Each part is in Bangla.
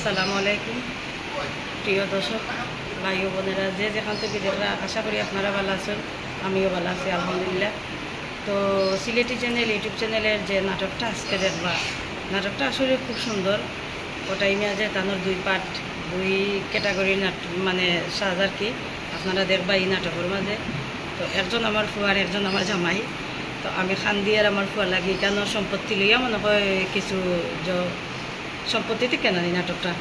আসসালামু আলাইকুম। প্রিয় দর্শক, ভাই বোনেরা, যে যেখান থেকে দেখরা আশা করি আপনারা ভালো আছেন, আমিও ভালো আছি, আলহামদুলিল্লাহ। তো সিলেটি চ্যানেল ইউটিউব চ্যানেলের যে নাটকটা আজকে দেখবা, নাটকটা আসলে খুব সুন্দর। ওটাই নিয়ে যে তানোর দুই পার্ট দুই ক্যাটাগরির নাটক মানে সাজ আর কি, আপনারা দেখবা এই নাটকের মাঝে। তো একজন আমার ফুয়ার একজন আমার জামাই। তো আমি খান দিয়ে আর আমার ফুয়া লাগি, কেন সম্পত্তি লইয়া মনে হয় কিছু সম্পত্তিতে কেন এই নাটকটা?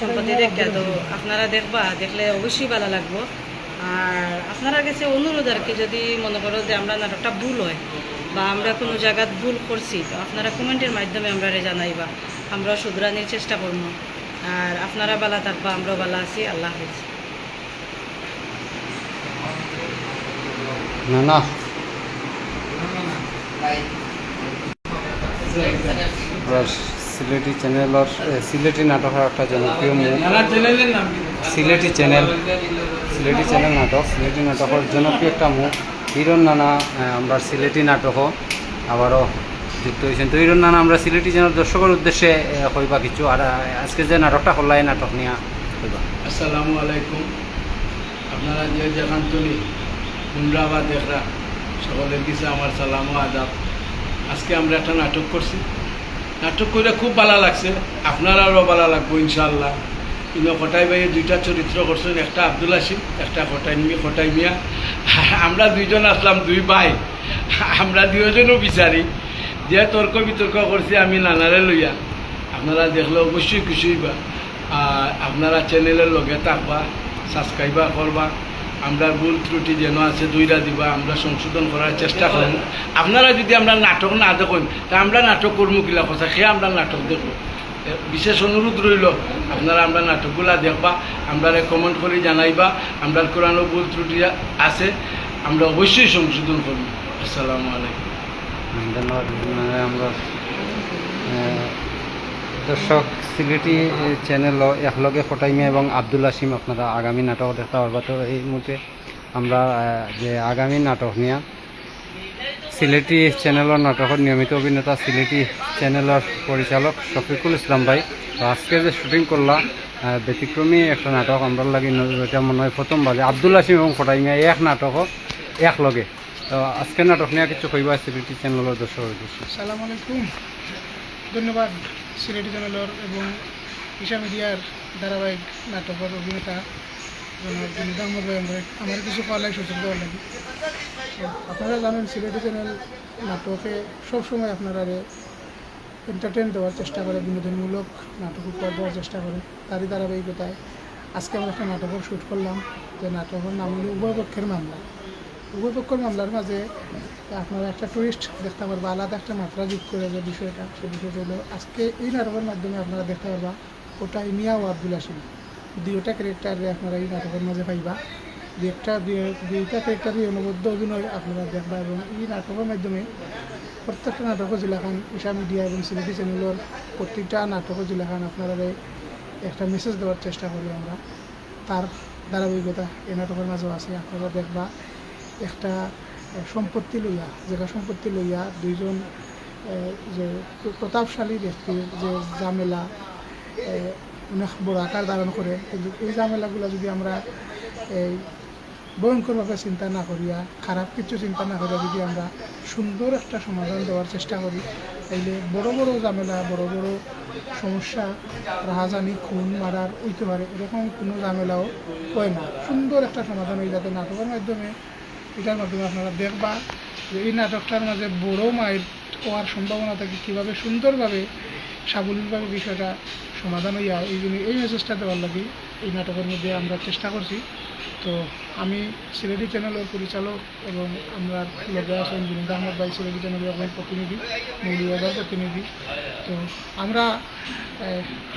সম্পত্তি দেখে তো আপনারা দেখবা দেখলে অবশ্যই ভালো লাগবো। আর আপনারা কাছে অনুরোধ আর কি যদি মনে করো যে আমরা নাটকটা ভুল হয় বা আমরা কোনো জায়গাত ভুল করছি তো আপনারা কমেন্টের মাধ্যমে আমরা জানাইবা। আমরা শুধরানির চেষ্টা করব। আর আপনারা বালা থাকবা আমরাও বালা আছি। আল্লাহ হাফিজ। না না। সিলেটি চ্যানেলর এ, সিলেটি নাটকের একটা জনপ্রিয় মুখ? সিলেটি চ্যানেল। সিলেটি চ্যানেল নাটক সিলেটি নাটকের জনপ্রিয় একটা মুখ হিরণ নানা আমরা সিলেটি নাটকও আবারও যুক্ত হয়েছেন। তো হিরণ নানা আমরা সিলেটি চ্যানেল দর্শকের উদ্দেশ্যে এ, কইবা কিছু। আর আজকে যে নাটকটা করলা এই নাটক নিয়ে কইবা আসসালামু আলাইকুম। আপনারা যে যেখান তুলি গুন্ডা বা দেখরা সকলের কিছু আমার সালাম ও আদাব। আজকে আমরা একটা নাটক করছি। নাটক করে খুব ভালো লাগছে। আপনারাও ভালো লাগবো ইনশাল্লাহ কিন্তু খটাই ভাইয়ে দুইটা চরিত্র করছেন, একটা আব্দুল আসিফ একটা খটাই মি খটাই মিয়া। আমরা দুইজন আসলাম, দুই ভাই। আমরা দুজনও বিচারি। যে তর্ক বিতর্ক করছি আমি নানারে লইয়া। আপনারা দেখলে অবশ্যই খুশি হইবা। আর আপনারা চ্যানেলের লগে থাকবা সাবস্ক্রাইবার করবা। আমরা ভুল ত্রুটি যেন আছে দুইটা দিবা, আমরা সংশোধন করার চেষ্টা করব আপনারা যদি আমরা নাটক না দেখুন, তা আমরা নাটক করব কিলা কথা সে আমরা নাটক দেখব বিশেষ অনুরোধ রইল, আপনারা আমরা নাটকগুলা দেখবা আমরা কমেন্ট করে জানাইবা আমরা কোরআনও ভুল ত্রুটি আছে, আমরা অবশ্যই সংশোধন করব আসসালামু আলাইকুম। ধন্যবাদ আমরা দর্শক সিলেটি চ্যানেল একলগে ফটাইমিয়া এবং আব্দুল আসিম আপনারা আগামী নাটক দেখতে পারবা তো এই মুহূর্তে আমরা যে আগামী নাটক নিয়ে সিলেটি চ্যানেলের নাটকের নিয়মিত অভিনেতা সিলেটি চ্যানেলের পরিচালক শফিকুল ইসলাম ভাই। তো আজকে যে শুটিং করলা ব্যতিক্রমী একটা নাটক আমরা লাগি এটা মনে হয় প্রথম বাজে। আব্দুল আসিম এবং ফটাইমিয়া এক নাটক একলগে। তো আজকে নাটক নিয়ে কিছু কইবা সিলেটি চ্যানেলের দর্শক ধন্যবাদ। সিলেটি চ্যানেলের এবং ঈশা মিডিয়ার ধারাবাহিক নাটকের অভিনেতা আমার কিছু লাগে সুযোগ দেওয়ার লাগে। আপনারা জানেন, সিলেটি চ্যানেল নাটকে সবসময় আপনারা এন্টারটেন দেওয়ার চেষ্টা করে, বিনোদনমূলক নাটক উপহার দেওয়ার চেষ্টা করে, তারই ধারাবাহিকতায়। আজকে আমরা একটা নাটকের শ্যুট করলাম, যে নাটকের নাম হলো উভয় পক্ষের মামলা। উভয় পক্ষের মামলার মাঝে। আপনারা একটা টুরিস্ট দেখতে পারবা, আলাদা একটা মাত্রা যোগ করে যে বিষয়টা, সে বিষয়টা হলো, আজকে এই নাটকের মাধ্যমে আপনারা দেখতে পারবা, ওটা মিয়া ও আব্দুল আসিম দুইটা ক্যারেক্টারে আপনারা এই নাটকের মাঝে পাইবা। একটা দুই- দুইটা ক্যারেক্টারই অনবদ্য অভিনয় আপনারা দেখবা এবং এই নাটকের মাধ্যমে প্রত্যেকটা নাটক জিলাখান, ঈশা মিডিয়া এবং সিলেটি চ্যানেলের প্রত্যেকটা নাটক জিলাখান আপনারা একটা মেসেজ দেওয়ার চেষ্টা করি আমরা। তার ধারাবাহিকতা এই নাটকের মাঝেও আছে, আপনারা দেখবা। একটা সম্পত্তি লইয়া যেটা সম্পত্তি লইয়া দুইজন যে প্র- প্রতাপশালী ব্যক্তির যে ঝামেলা অনেক বড় আকার ধারণ করে, কিন্তু এই ঝামেলাগুলো যদি আমরা, এই ভয়ঙ্করভাবে চিন্তা না করিয়া, খারাপ কিছু চিন্তা না করিয়া যদি আমরা সুন্দর একটা সমাধান দেওয়ার চেষ্টা করি, তাইলে বড় বড় ঝামেলা, বড় বড় সমস্যা, রাহাজানি, খুন, মারার, হইতে পারে, এরকম কোনো ঝামেলাও হয় না। সুন্দর একটা সমাধান হয়ে যাতে নাটকের মাধ্যমে এটার মাধ্যমে আপনারা দেখবা যে এই নাটকটার মাঝে বড় মায়ের হওয়ার সম্ভাবনা থাকে, কীভাবে সুন্দরভাবে, সাবলীলভাবে বিষয়টা সমাধান হইয়া এই জন্য এই মেসেজটা দেওয়ার লাগে, এই নাটকের মধ্যে আমরা চেষ্টা করছি। তো আমি সিলেটি চ্যানেলের পরিচালক এবং আমরা লগে আছেন বিনীন্দ আহমদ ভাই, সিলেটি চ্যানেলের একজন প্রতিনিধি মৌলিবাজার প্রতিনিধি। তো আমরা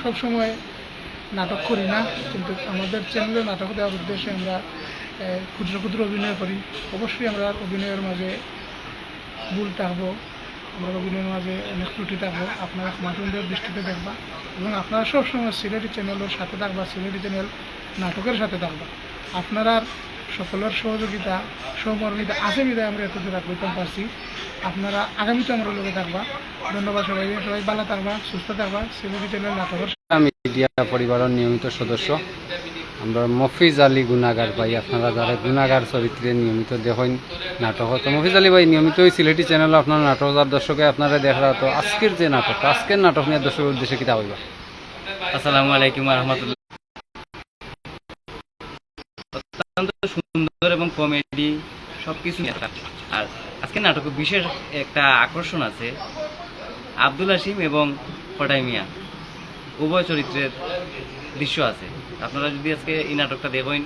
সবসময় নাটক করি না, কিন্তু আমাদের চ্যানেলে নাটক দেওয়ার উদ্দেশ্যে আমরা ক্ষুদ্র ক্ষুদ্র অভিনয় করি। অবশ্যই আমরা অভিনয়ের মাঝে ভুল থাকব। আমরা অভিনয়ের মাঝে অনেক ত্রুটি থাকব। আপনারা ক্ষমাসুন্দর দৃষ্টিতে দেখবা এবং আপনারা সবসময় সিলেটি চ্যানেলের সাথে থাকবা সিলেটি চ্যানেল নাটকের সাথে থাকবা। আপনারা সকলের সহযোগিতা সহমর্মিতা আছে বিদায় আমরা এত দূর করতে পারছি। আপনারা আগামীতে আমরা লোকে থাকবা। ধন্যবাদ সবাই সবাই ভালো থাকবা, সুস্থ থাকবা। সিলেটি চ্যানেল নাটকের মিডিয়া পরিবারের নিয়মিত সদস্য। আমরা মফিজ আলী গুনাগার ভাই, আপনারা যারা গুনাগার চরিত্রে নিয়মিত দেখেন নাটক, তো মফিজ আলী ভাই নিয়মিত ওই সিলেটি চ্যানেল আপনার নাটক যার দর্শকে আপনারা দেখা তো আজকের যে নাটক আজকের নাটক নিয়ে দর্শকের উদ্দেশ্যে কিতা হইবা আসসালামু আলাইকুম অত্যন্ত সুন্দর এবং কমেডি সব কিছু আর আজকে নাটকে বিশেষ একটা আকর্ষণ আছে আব্দুল হাসিম এবং ফটাই মিয়া উভয় চরিত্রের দৃশ্য আছে। আপনারা যদি আজকে এই নাটকটা দেখেন,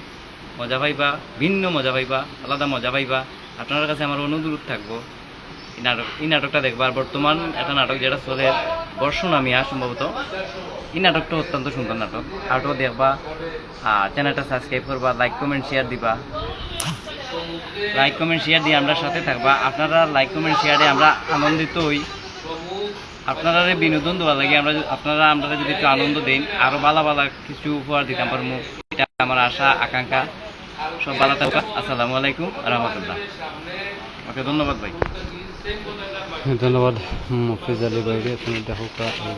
মজা পাইবা, ভিন্ন মজা পাইবা, আলাদা মজা পাইবা, আপনার কাছে আমার অনুরোধ থাকব, এই নাটক, এই নাটকটা দেখবার। বর্তমান একটা নাটক যেটা চলে, বর্ষণ আমিয়া সম্ভবত। এই নাটকটা অত্যন্ত সুন্দর নাটক। আরও দেখবা আর চ্যানেলটা সাবস্ক্রাইব করবা লাইক কমেন্ট শেয়ার দিবা। লাইক কমেন্ট শেয়ার দিয়ে আমরা সাথে থাকবা। আপনারা লাইক কমেন্ট শেয়ারে আমরা আনন্দিত হই। আপনারা বিনোদন দেওয়া লাগে, আমরা আপনারা আমরা যদি একটু আনন্দ দেন, আরও ভালো ভালো কিছু উপহার দিতাম পারব এটা আমার আশা, আকাঙ্ক্ষা। সব ভালো থাকবা আসসালামু আলাইকুম রহমতুল্লাহ। ওকে, ধন্যবাদ ভাই। ধন্যবাদ, মফিজ আলী ভাইরে তুমি দেখো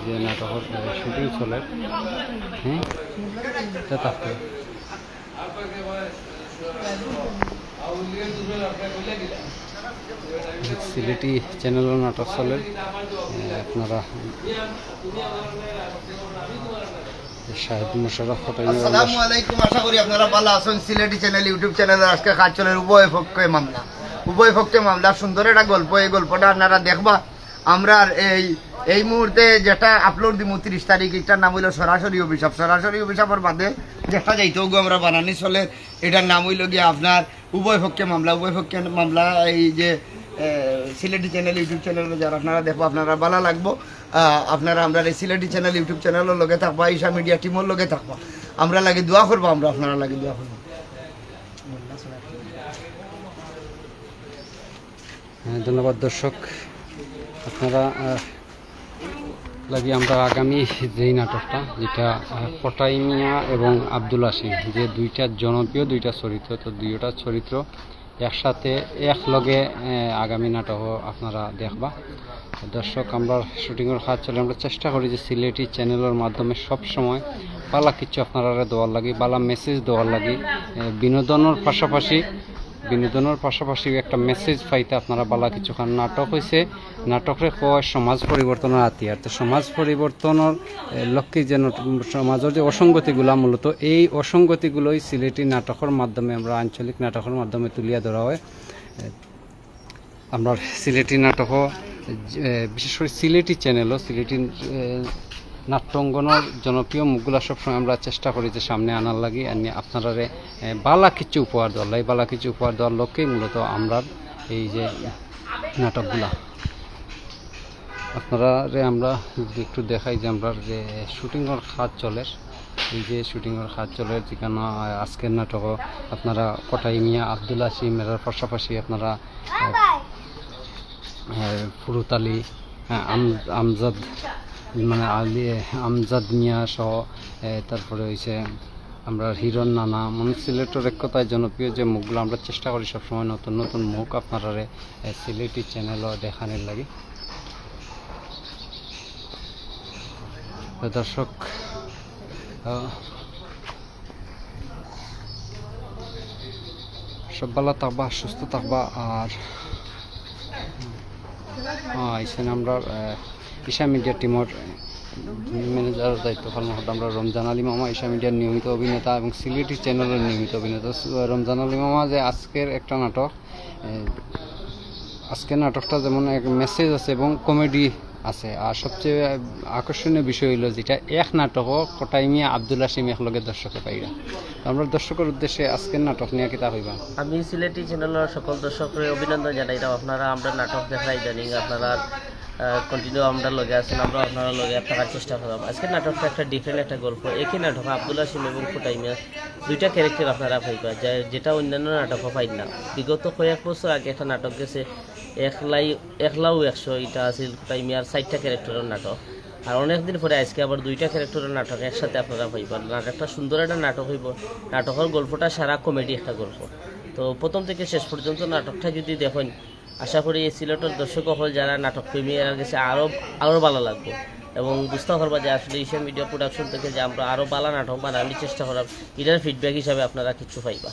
যে নাটকের শুটিং চলে। হ্যাঁ? সিলেটি চ্যানেল নাটক চলে আশা করি আপনারা ভালো আছেন। সিলেটি ইউটিউব চ্যানেলে আজকে উভয় মামলা। উভয় পক্ষে মামলা সুন্দর একটা গল্প। এই গল্পটা আপনারা দেখবা। আমরা এই এই মুহূর্তে যেটা আপলোড দিব তিরিশ তারিখ এটার নাম হইল সরাসরি অভিশাপ। সরাসরি অভিশাপের বাদে দেখা যাইতেও গো আমরা বানানি চলে এটার নাম হইল গিয়ে আপনার উভয় পক্ষে মামলা। উভয় পক্ষে মামলা এই যে সিলেটি চ্যানেল ইউটিউব চ্যানেলে যারা আপনারা দেখব আপনারা ভালো লাগবো। আপনারা আমরা এই সিলেটি চ্যানেল ইউটিউব চ্যানেলের লগে থাকবা ঈশা মিডিয়া টিমের লগে থাকবা। আমরা লাগে দোয়া করব আমরা আপনারা লাগে দোয়া করব। হ্যাঁ, ধন্যবাদ দর্শক। আপনারা লাগি আমরা আগামী যেই নাটকটা যেটা আহ, পটাই মিয়া এবং আব্দুল আসিম যে দুইটা জনপ্রিয় দুইটা চরিত্র তো দুইটা চরিত্র একসাথে একলগে আগামী নাটক আপনারা দেখবা। দর্শক আমরা শুটিংয়ের কাজ চলে আমরা চেষ্টা করি যে সিলেটি চ্যানেলের মাধ্যমে সব সময় বালা কিছু আপনারা দেওয়ার লাগে বালা মেসেজ দেওয়ার লাগে বিনোদনের পাশাপাশি বিনোদনের পাশাপাশি একটা মেসেজ পাইতে আপনারা বালা কারণ নাটক হয়েছে নাটকরে কয় সমাজ পরিবর্তনের হাতিয়ার। তো সমাজ পরিবর্তনের লক্ষ্যে যে সমাজের যে অসঙ্গতিগুলা মূলত, এই অসঙ্গতিগুলোই সিলেটি নাটকের মাধ্যমে আমরা, আঞ্চলিক নাটকের মাধ্যমে তুলিয়া ধরা হয়। আমরা সিলেটি নাটকও বিশেষ করে সিলেটি চ্যানেলও সিলেটি নাট্যঙ্গনের জনপ্রিয় মুখগুলা সবসময় আমরা চেষ্টা করি যে সামনে আনার লাগি। আর আপনারা বালা কিছু উপহার দেওয়ার লাগে। বালা কিছু উপহার দেওয়ার লক্ষ্যেই মূলত আমরা এই যে নাটকগুলা। আপনারা রে আমরা একটু দেখাই যে আমরা যে শুটিংয়ের কাজ চলে, এই যে শুটিংয়ের কাজ চলে, যেখানে আজকের নাটক আপনারা কটাই মিয়া, আব্দুল আসিম এর পাশাপাশি আপনারা ফুরুত আলী আম- আমজাদ মানে আলী আমজাদ মিয়া সহ তারপরে হয়েছে আমরা হিরণ নানা। মানে সিলেটের এক কথায় জনপ্রিয় যে মুখগুলো আমরা চেষ্টা করি সবসময় নতুন নতুন মুখ আপনারা সিলেটি চ্যানেলও দেখানোর লাগে। দর্শক সব ভালো থাকবা, সুস্থ থাকবা, আর আমরা ঈশা মিডিয়া টিমের ম্যানেজার দায়িত্ব পালন করতে আমরা রমজান আলী মামা ঈশা মিডিয়ার নিয়মিত অভিনেতা এবং সিলেটি চ্যানেলের নিয়মিত অভিনেতা। রমজান আলী মামা যে আজকের একটা নাটক আজকের নাটকটা যেমন এক মেসেজ আছে এবং কমেডি আছে। আর সবচেয়ে আকর্ষণীয় বিষয় হইল যেটা, এক নাটকও কটাইমিয়া আব্দুল হাসিম একলগে দর্শকে পাইরা। আমরা দর্শকের উদ্দেশ্যে আজকের নাটক নিয়ে কিতা হইবা। আমি সিলেটি চ্যানেলের সকল দর্শকের অভিনন্দন জানাইলাম আপনারা আমরা নাটক দেখাই জানি আপনারা কন্টিনিউ আমরা লগে আছেন আমরা আপনারা লগে থাকার চেষ্টা করলাম। আজকে নাটকটা একটা ডিফারেন্ট একটা গল্প। একই নাটক, আব্দুল হাসিম এবং ফুটাইমিয়া দুইটা ক্যারেক্টার আপনারা পাইবা যা- যেটা অন্যান্য নাটকও পাই না। বিগত কয়েক বছর আগে একটা নাটক গেছে, একলাই একলাও একশো, এটা আছিল ফুটাইমিয়ার চারটা ক্যারেক্টারের নাটক। আর অনেকদিন পরে আজকে আবার দুইটা ক্যারেক্টারের নাটক একসাথে আপনারা পাইবেন নাটকটা সুন্দর একটা নাটক হইব। নাটকের গল্পটা সারা কমেডি একটা গল্প। তো প্রথম থেকে শেষ পর্যন্ত নাটকটা যদি দেখেন আশা করি এই সিলেটের দর্শক হল যারা নাটক প্রেমী গেছে আরও আরও ভালো লাগবে। এবং বুঝতে পারবা যে আসলে এশিয়া মিডিয়া প্রোডাকশন থেকে যে আমরা আরও ভালো নাটক বানানোর চেষ্টা করার এটার ফিডব্যাক হিসাবে আপনারা কিছু পাইবা।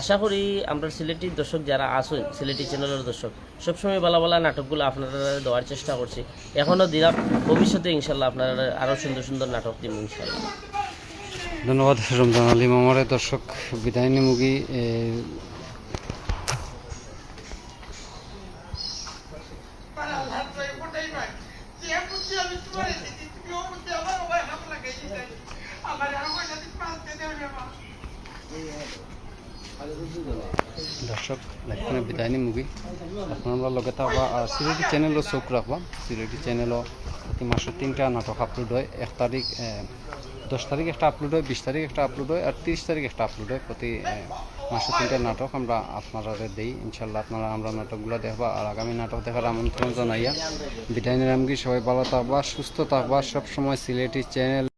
আশা করি আমরা সিলেটি দর্শক যারা আসুন সিলেটি চ্যানেলের দর্শক, সবসময় ভালো ভালো নাটকগুলো আপনারা দেওয়ার চেষ্টা করছি। এখনও দিলাম, ভবিষ্যতে ইনশাল্লাহ আপনারা আরও সুন্দর সুন্দর নাটক দিব ইনশাল্লাহ। ধন্যবাদ রমজান আলী মামারে। দর্শক, বিদায় নিমুগী দর্শক লাইফখানে বিদায় নিমুগী আপনারা লগে থাকবা আর সিলেটি চ্যানেলও চোখ রাখবা সিলেটি চ্যানেলও প্রতি মাসে তিনটা নাটক আপলোড হয়। এক তারিখ দশ তারিখ একটা আপলোড হয়, বিশ তারিখ একটা আপলোড হয় আর তিরিশ তারিখ একটা আপলোড হয়। প্রতি মাসে তিনটা নাটক আমরা আপনারা দেই। ইনশাল্লাহ আপনারা আমরা নাটকগুলো দেখবা আর আগামী নাটক দেখার আমন্ত্রণ জানাইয়া। বিদায় নিরামগী সবাই ভালো থাকবা, সুস্থ থাকবা। সবসময় সিলেটি চ্যানেল